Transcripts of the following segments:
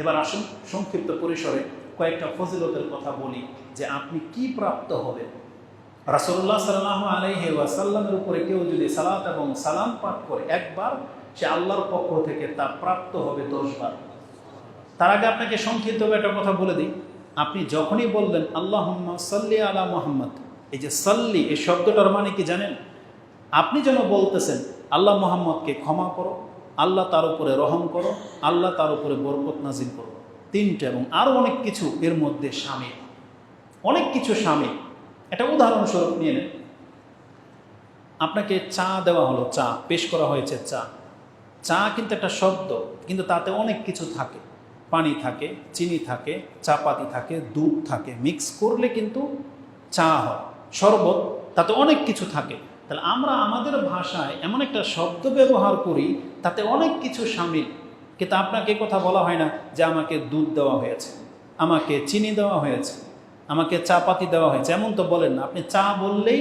এবার আসুন সংক্ষিপ্ত পরিসরে কয়েকটা ফজিলতের কথা বলি যে আপনি কি প্রাপ্ত হবেন। রাসুল্লাহ সাল্লাহ আলহি ওয়াসাল্লামের উপরে কেউ যদি সালাত এবং সালাম পাঠ করে একবার, সে আল্লাহর পক্ষ থেকে তা প্রাপ্ত হবে দশবার। তার আগে আপনাকে সংক্ষিপ্ত একটা কথা বলে দিই। আপনি যখনই বললেন আল্লাহ সাল্লি আলা মোহাম্মদ, এই যে সাল্লি, এই শব্দটার মানে কি জানেন? আপনি যেন বলতেছেন, আল্লাহ মোহাম্মদকে ক্ষমা করো আল্লাহ তার উপরে রহম করো, আল্লাহ তার উপরে বরকত নাজিল করো। তিনটে এবং আরও অনেক কিছু এর মধ্যে সামিল। অনেক কিছু সামিল। একটা উদাহরণস্বরূপ নিয়ে নেন। আপনাকে চা দেওয়া হলো, চা, পেশ করা হয়েছে চা। চা কিন্তু একটা শব্দ, কিন্তু তাতে অনেক কিছু থাকে। পানি থাকে, চিনি থাকে, চাপাতি থাকে, দুধ থাকে। মিক্স করলে কিন্তু চা হয়। শরবত, তাতে অনেক কিছু থাকে। তাহলে আমরা আমাদের ভাষায় এমন একটা শব্দ ব্যবহার করি তাতে অনেক কিছু সামিল। কিন্তু আপনাকে কথা বলা হয় না যে আমাকে দুধ দেওয়া হয়েছে, আমাকে চিনি দেওয়া হয়েছে, আমাকে চা পাতি দেওয়া হয়েছে। এমন তো বলেন না। আপনি চা বললেই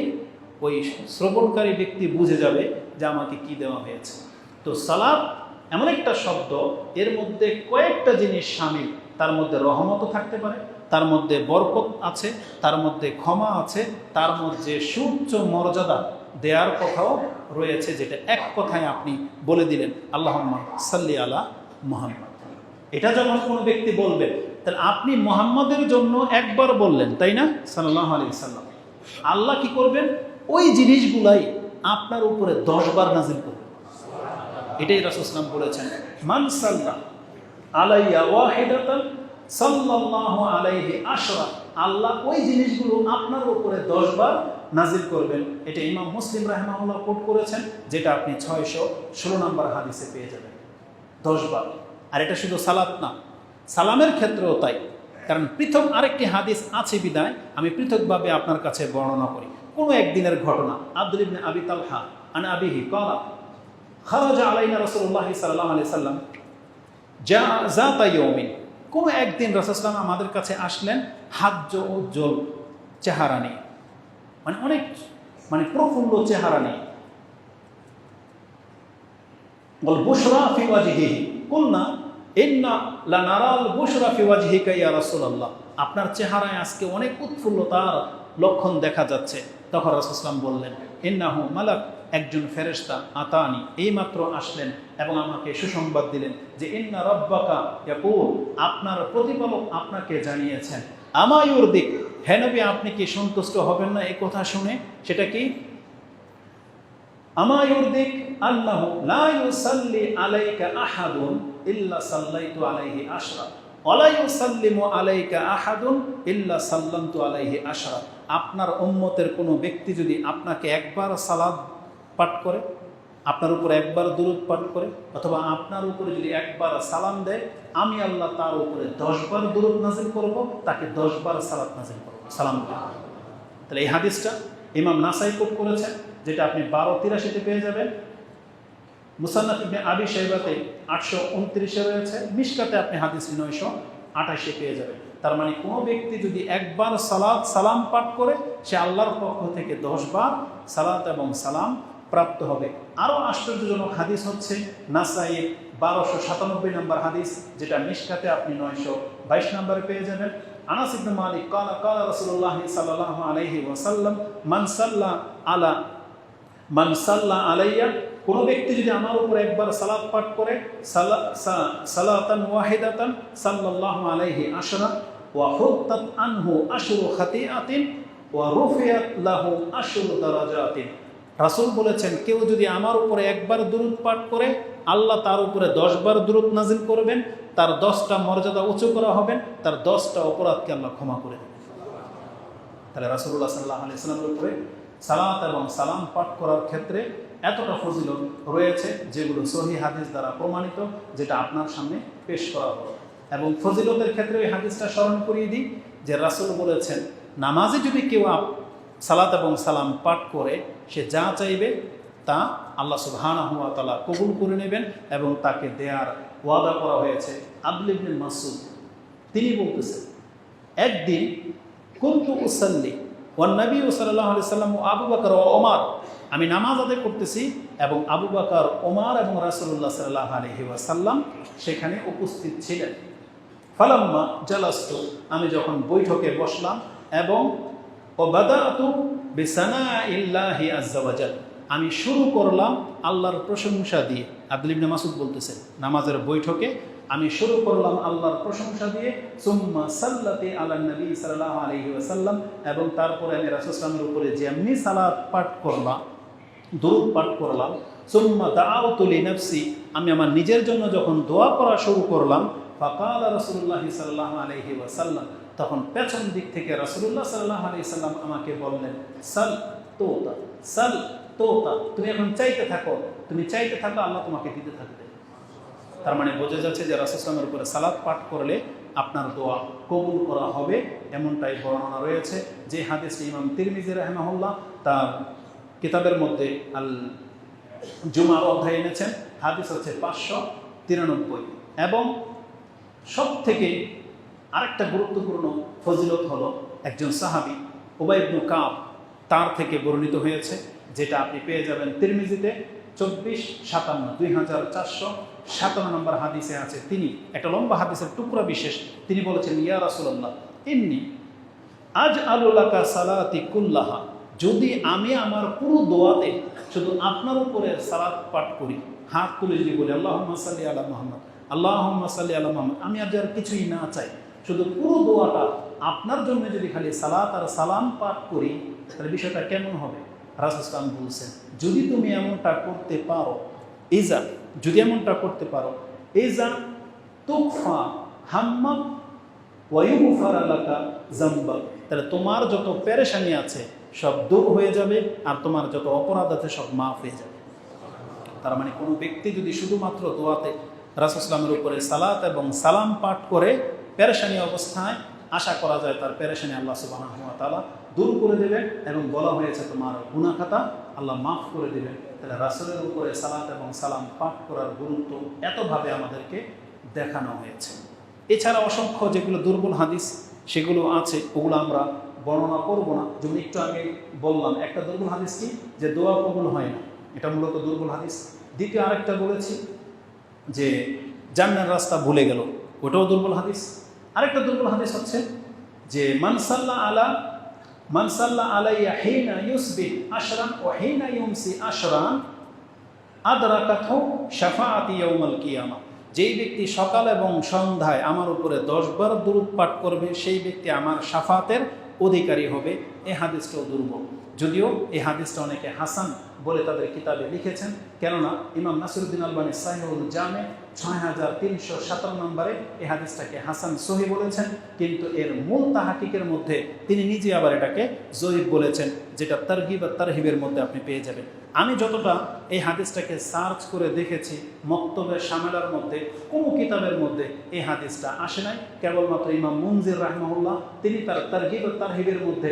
ওই শ্রবণকারী ব্যক্তি বুঝে যাবে যে আমাকে কি দেওয়া হয়েছে। তো সালাদ এমন একটা শব্দ, এর মধ্যে কয়েকটা জিনিস সামিল। তার মধ্যে রহমতও থাকতে পারে, তার মধ্যে বরকত আছে, তার মধ্যে ক্ষমা আছে, তার মধ্যে সুউচ্চ মর্যাদা দেওয়ার কথাও রয়েছে যেটা এক কথায় আপনি বলে দিলেন আল্লাহ সাল্লি আলা মোহাম্মদ। এটা যখন কোনো ব্যক্তি বলবেন তাহলে আপনি মোহাম্মদের জন্য একবার বললেন, তাই না? সাল্লাহ আলি সাল্লাম। আল্লাহ কি করবেন? ওই জিনিসগুলাই আপনার উপরে দশবার নাজিল করবেন। এটাই রাসুসলাম বলেছেন, মান সাল্লাহ আলাইয়া ওয়াহিদাতান সাল্লাল্লাহু আলাইহি আশরা। আল্লাহ ওই জিনিসগুলো আপনার উপরে দশবার নাজিল করবেন। এটা ইমাম মুসলিম রাহমাহুল্লাহ কোট করেছেন, যেটা আপনি ছয়শো ষোলো নম্বর হাদিসে পেয়ে যাবেন। দশবার আর এটা শুধু সালাত না, সালামের ক্ষেত্রেও তাই। কারণ পৃথক আরেকটি হাদিস আছে বিদায়, আমি পৃথকভাবে আপনার কাছে বর্ণনা করি। কোনো একদিনের ঘটনা, আব্দুল ইবনে আবি তালহা, আন আবিহি কলা খারাজা আলাইনা রসুল্লাহ সাল্লাহ আলি সাল্লাম যা যা তাইমিন কোনো একদিন রসুলাম আমাদের কাছে আসলেন হাজ্য উজ্জ্বল চেহারা নেই মানে অনেক মানে প্রফুল্ল চেহারা নেই। বল, বুশরা ফি ওয়াজহিহি। কুলনা ইন্না লানারাল বুশরা ফি রাসূলুল্লাহ। আপনার চেহারায় আজকে অনেক উৎফুল্লতার লক্ষণ দেখা যাচ্ছে। তখন রাসূলুল্লাহ বললেন, ইন্নাহু মালাক, একজন ফেরেস্তা আতানি। এইমাত্র আসলেন এবং আমাকে সুসংবাদ দিলেন যে, ইন্না রব্বাকা ইয়াকুল। আপনার প্রতিপালক আপনাকে জানিয়েছেন। আমায়ুর দিক হেনবি আপনি কি সন্তুষ্ট হবেন না? এই কথা শুনে সেটা কি? আমায়ুরদিক, আল্লাহ লা ইউসাল্লি আলাইকা আহাদুন ইল্লা সাল্লাইতু আলাইহি আশরা। আপনার উম্মতের কোনো ব্যক্তি যদি আপনাকে একবার সালাদ পাঠ করে আপনার উপর একবার দুরুদ পাঠ করে, অথবা আপনার উপরে যদি একবার সালাম দেয়, আমি আল্লাহ তার উপরে দশবার দুরুদ নাজিল করব, তাকে দশবার সালাত নাজিল করব। সালাম তাহলে এই হাদিসটা ইমাম নাসাই কোট করেছেন, যেটা আপনি বারো তিরাশিতে পেয়ে যাবেন। মুসান্নাফ ইবনে আবি সাহেবাতে আটশো উনত্রিশে রয়েছে, মিশকাতে আপনি হাদিস নয়শো আঠাশে পেয়ে যাবেন। তার মানে কোনো ব্যক্তি যদি একবার সালাদ সালাম পাঠ করে, সে আল্লাহর পক্ষ থেকে দশবার সালাত এবং সালাম প্রাপ্ত হবে। আরও আশ্চর্যজনক হাদিস হচ্ছে নাসাইয়ের বারোশো সাতানব্বই নম্বর হাদিস, যেটা মিশকাতে আপনি নয়শো বাইশ নম্বরে পেয়ে যাবেন। আনাস ইবনে মালিক কালা কালা রাসূলুল্লাহ সাল্লাল্লাহু আলাইহি ওয়াসাল্লাম, মান সাল্লা আলা, মান আলাইয়া কোনো ব্যক্তি যদি আমার উপর একবার সালাত পাঠ করে সালাতান ওয়াহিদাতান সাল্লাল্লাহু আলাইহি আশরা, ওয়া হুত্তাত আনহু আশরু খাতিআতিন, ওয়া রুফিয়াত লাহু আশরু দারাজাতিন রাসূল বলেছেন, কেউ যদি আমার উপরে একবার দুরূদ পাঠ করে, আল্লাহ তার উপরে দশবার দুরূদ নাজিল করবেন, তার দশটা মর্যাদা উঁচু করা হবে, তার দশটা অপরাধকে আল্লাহ ক্ষমা করে তাহলে রাসুল্লাহ সাল্লাহ আলি সাল্লামের উপরে সালাত এবং সালাম পাঠ করার ক্ষেত্রে এতটা ফজিলত রয়েছে যেগুলো সহি হাদিস দ্বারা প্রমাণিত, যেটা আপনার সামনে পেশ করা হলো। এবং ফজিলতের ক্ষেত্রে ওই হাদিসটা স্মরণ করিয়ে দিই যে রাসুল বলেছেন, নামাজে যদি কেউ সালাত এবং সালাম পাঠ করে সে যা চাইবে তা আল্লাহ সুবহানা হুয়া তালা কবুল করে নেবেন এবং তাকে দেয়ার ওয়াদা করা হয়েছে। আব্দুল ইবনে মাসুদ তিনি বলতেছেন, একদিন কুন্তু উসাল্লি ওয়ান নবী সাল্লাহ আলি সাল্লাম ও আবু বাকর ও ওমার, আমি নামাজ আদায় করতেছি এবং আবু বাকর, ওমার এবং রাসুল্লাহ সাল্লাহ আলহি ওয়াসাল্লাম সেখানে উপস্থিত ছিলেন। ফালাম্মা জালাস্তু, আমি যখন বৈঠকে বসলাম এবং ও বাদাতু বিসানা ইল্লাহি আজ্জাওয়াজাল আমি শুরু করলাম আল্লাহর প্রশংসা দিয়ে। আব্দুল ইবনে মাসুদ বলতেছে নামাজের বৈঠকে আমি শুরু করলাম আল্লাহর প্রশংসা দিয়ে, সুম্মা সাল্লাতে আলা নবী সাল্লাল্লাহু আলাইহি ওয়াসাল্লাম, এবং তারপরে আমি রাসূলের উপরে যেমনি সালাদ পাঠ করলাম, দরুদ পাঠ করলাম, সুম্মা দাআউতু লিনাফসি, আমি আমার নিজের জন্য যখন দোয়া করা শুরু করলাম, ফাকাল রাসূলুল্লাহ সাল্লাল্লাহু আলাইহি ওয়াসাল্লাম তখন পেছন দিক থেকে রাসূলুল্লাহ সাল্লাল্লাহু আলাইহি সাল্লাম আমাকে বললেন, সাল তোতা সাল তোতা, তুমি এখন চাইতে থাকো, তুমি চাইতে থাকো, আল্লাহ তোমাকে দিতে থাকবে। তার মানে বোঝা যাচ্ছে যে রাসুসলামের উপরে সালাদ পাঠ করলে আপনার দোয়া কবুল করা হবে, এমনটাই বর্ণনা রয়েছে যে হাদিসটি ইমাম তিরমিজি রহমাহুল্লাহ তার কিতাবের মধ্যে আল জুমার অধ্যায় এনেছেন, হাদিস হচ্ছে পাঁচশো তিরানব্বই এবং সব থেকে আরেকটা গুরুত্বপূর্ণ ফজিলত হলো একজন সাহাবি ওবাইবনু কাব তার থেকে বর্ণিত হয়েছে, যেটা আপনি পেয়ে যাবেন তিরমিজিতে চব্বিশ সাতান্ন দুই হাজার চারশো সাতান্ন নম্বর হাদিসে আছে। তিনি একটা লম্বা হাদিসের টুকরা বিশেষ, তিনি বলেছেন, ইয়া রাসুল্লাহ এমনি আজ আলুলাকা সালাতি কুল্লাহা। যদি আমি আমার পুরো দোয়াতে শুধু আপনার উপরে সালাত পাঠ করি, হাত তুলে যদি বলি আল্লাহ সাল্লি আলা মোহাম্মদ আল্লাহ সাল্লি আলা মোহাম্মদ, আমি আর কিছুই না চাই। শুধু পুরো দোয়াটা আপনার জন্য যদি খালি সালাত আর সালাম পাঠ করি, তাহলে বিষয়টা কেমন হবে? রাসুসলাম বলছেন, যদি তুমি এমনটা করতে পারো, ইজা, যদি এমনটা করতে পারো, ইজা তুকফা হাম্মা ওয়ুফার আলাকা জাম্বা তাহলে তোমার যত প্যারেশানি আছে, সব দূর হয়ে যাবে আর তোমার যত অপরাধ আছে, সব মাফ হয়ে যাবে। তার মানে কোনো ব্যক্তি যদি শুধুমাত্র দোয়াতে রাসুসলামের উপরে সালাত এবং সালাম পাঠ করে পেরেশানি অবস্থায় আশা করা যায় তার পেরেশানি আল্লাহ সুবাহ তালা দূর করে দেবেন এবং বলা হয়েছে তোমার গুনা খাতা আল্লাহ মাফ করে দেবেন। তাহলে রাসুলের উপরে সালাত এবং সালাম পাঠ করার গুরুত্ব এতভাবে আমাদেরকে দেখানো হয়েছে। এছাড়া অসংখ্য যেগুলো দুর্বল হাদিস, সেগুলো আছে, ওগুলো আমরা বর্ণনা করব না। যেমন একটু আগে বললাম, একটা দুর্বল হাদিস কি? যে দোয়া কবুল হয় না। এটা মূলত দুর্বল হাদিস। দ্বিতীয় আরেকটা বলেছি যে জান্নার রাস্তা ভুলে গেল। ওটাও দুর্বল হাদিস। আরেকটা দুর্বল হাদিস হচ্ছে যে মানসাল্লাহ আলা মানসাল্লাহ আলাইয়া হেইনা ইউসবি আশরান ও হেইনা ইউমসি আশরান আদরাকাথৌ শাফাআতি ইয়াউমাল কিয়ামা। যেই ব্যক্তি সকাল এবং সন্ধ্যায় আমার উপরে দশবার দূরত পাঠ করবে, সেই ব্যক্তি আমার সাফাতের অধিকারী হবে। এ হাদিসটাও দুর্বল। যদিও এই হাদিসটা অনেকে হাসান বলে তাদের কিতাবে লিখেছেন, কেননা ইমাম নাসিরুদ্দিন আলবানী সাহিউল জামে ছয় হাজার তিনশো সাতান্ন নম্বরে এই হাদিসটাকে হাসান সহি বলেছেন, কিন্তু এর মূল তাহাকিকের মধ্যে তিনি নিজে আবার এটাকে জহিব বলেছেন, যেটা তারগিব আর তারহিবের মধ্যে আপনি পেয়ে যাবেন। আমি যতটা এই হাদিসটাকে সার্চ করে দেখেছি মক্তবের সামেলার মধ্যে কোনো কিতাবের মধ্যে এই হাদিসটা আসে নাই। কেবলমাত্র ইমাম মুনজির রাহমাহুল্লাহ, তিনি তার তারগিব আর তারহিবের মধ্যে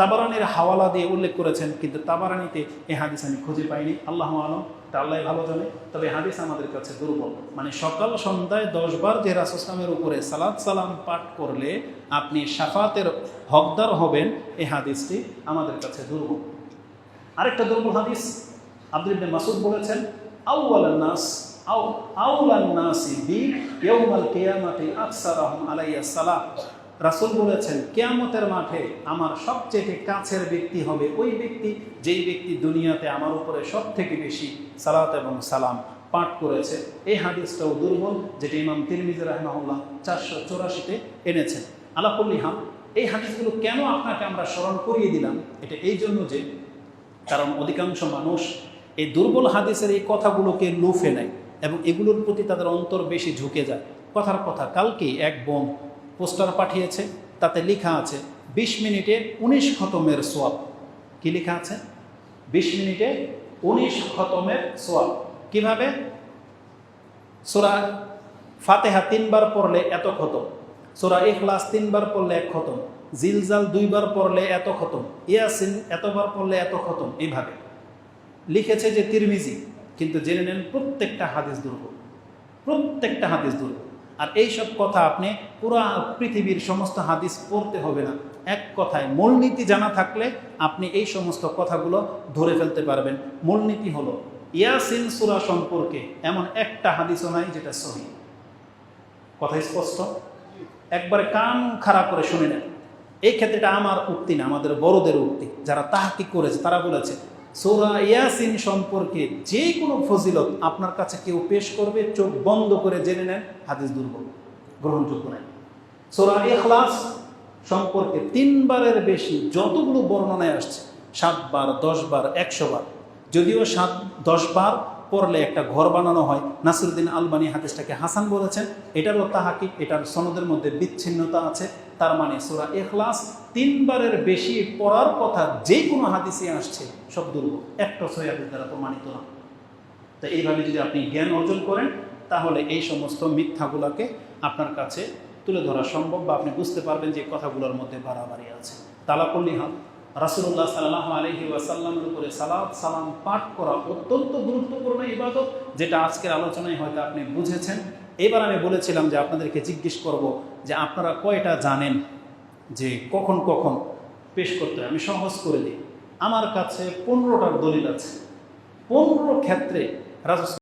তাবারানির হাওয়ালা দিয়ে উল্লেখ করেছেন, কিন্তু তাবারানিতে এই হাদিস আমি খুঁজে পাইনি। আল্লাহ আলম, তা আল্লাহ ভালো জানে। তবে হাদিস আমাদের কাছে দুর্বল। মানে সকাল সন্ধ্যায় দশবার যে রাসুসলামের উপরে সালাদ সালাম পাঠ করলে আপনি সাফাতের হকদার হবেন এই হাদিসটি আমাদের কাছে দুর্বল। আরেকটা দুর্বল হাদিস আব্দুল ইবনে মাসুদ বলেছেন আউয়াল নাস, আউ, আউলান নাসি বি ইয়াউমাল কিয়ামাতি আকসারাহুম আলাইয়া সালাহ রাসূল বলেছেন, কেয়ামতের মাঠে আমার সবচেয়ে কাছের ব্যক্তি হবে ওই ব্যক্তি যেই ব্যক্তি দুনিয়াতে আমার উপরে সব থেকে বেশি সালাত এবং সালাম পাঠ করেছে। এই হাদিসটাও দুর্বল, যেটি ইমাম তিরমিজি রাহমাহুল্লাহ চারশো চৌরাশিতে এনেছেন। আলাকুল্লিহাম এই হাদিসগুলো কেন আপনাকে আমরা স্মরণ করিয়ে দিলাম? এটা এই জন্য যে, কারণ অধিকাংশ মানুষ এই দুর্বল হাদিসের এই কথাগুলোকে লুফে নেয় এবং এগুলোর প্রতি তাদের অন্তর বেশি ঝুঁকে যায়। কথার কথা কালকে এক বোন পোস্টার পাঠিয়েছে, তাতে লেখা আছে, বিশ মিনিটে উনিশ খতমের সোয়াব। কি লেখা আছে? বিশ মিনিটে উনিশ খতমের সোয়াব। কীভাবে? সোরা ফাতেহা তিনবার পড়লে এত খতম। সোরা এখলাস তিনবার পড়লে এক খতম। জিলজাল দুইবার পড়লে এত খতম। ইয়াসিন এতবার পড়লে এত খতম। এইভাবে। লিখেছে যে তিরমিজি, কিন্তু জেনে নেন প্রত্যেকটা হাদিস দুর্বল প্রত্যেকটা হাদিস দুর্বল আর এইসব কথা আপনি পুরা পৃথিবীর সমস্ত হাদিস পড়তে হবে না। এক কথায়, মূলনীতি জানা থাকলে আপনি এই সমস্ত কথাগুলো ধরে ফেলতে পারবেন। মূলনীতি হলো, ইয়াসিন সুরা সম্পর্কে এমন একটা হাদিসও নাই যেটা সহি। কথা স্পষ্ট? একবারে কান খারাপ করে শুনে নেন। এই ক্ষেত্রে এটা আমার উক্তি না, আমাদের বড়দের উক্তি। যারা তাহাকি করেছে, তারা বলেছে সোরা ইয়াসিন সম্পর্কে যে কোনো ফজিলত আপনার কাছে কেউ পেশ করবে, চোখ বন্ধ করে জেনে নেন, হাদিস দুর্বল, গ্রহণযোগ্য নাই। সোরা এখলাস সম্পর্কে তিনবারের বেশি যতগুলো বর্ণনায় আসছে, সাতবার, দশবার একশো বার যদিও সাত দশ বার পড়লে একটা ঘর বানানো হয়। নাসিরুদ্দিন আলবানি হাদিসটাকে হাসান বলেছেন। এটারও তাহাকি এটার সনদের মধ্যে বিচ্ছিন্নতা আছে। তার মানে সোরা এখলাস তিনবারের বেশি পড়ার কথা যে কোনো হাদিসে আসছে, সব দুর্বল। একটা হাদিস দ্বারা প্রমাণিত না। তো এইভাবে যদি আপনি জ্ঞান অর্জন করেন, তাহলে এই সমস্ত মিথ্যাগুলোকে আপনার কাছে তুলে ধরা সম্ভব বা আপনি বুঝতে পারবেন যে কথাগুলোর মধ্যে বাড়াবাড়ি আছে। তালাকুল্লি হাত রাসুল্লাহ সাল্লাহ আলহি ওয়াসাল্লামের উপরে সালাদ সালাম পাঠ করা অত্যন্ত গুরুত্বপূর্ণ ইবাদত, যেটা আজকের আলোচনায় হয়তো আপনি বুঝেছেন। এবার আমি বলেছিলাম যে আপনাদেরকে জিজ্ঞেস করব যে আপনারা কয়টা জানেন যে কখন কখন পেশ করতে হয়? আমি সহজ করে দিই। আমার কাছে পনেরোটার দলিল আছে। পনেরো ক্ষেত্রে রাজস্ব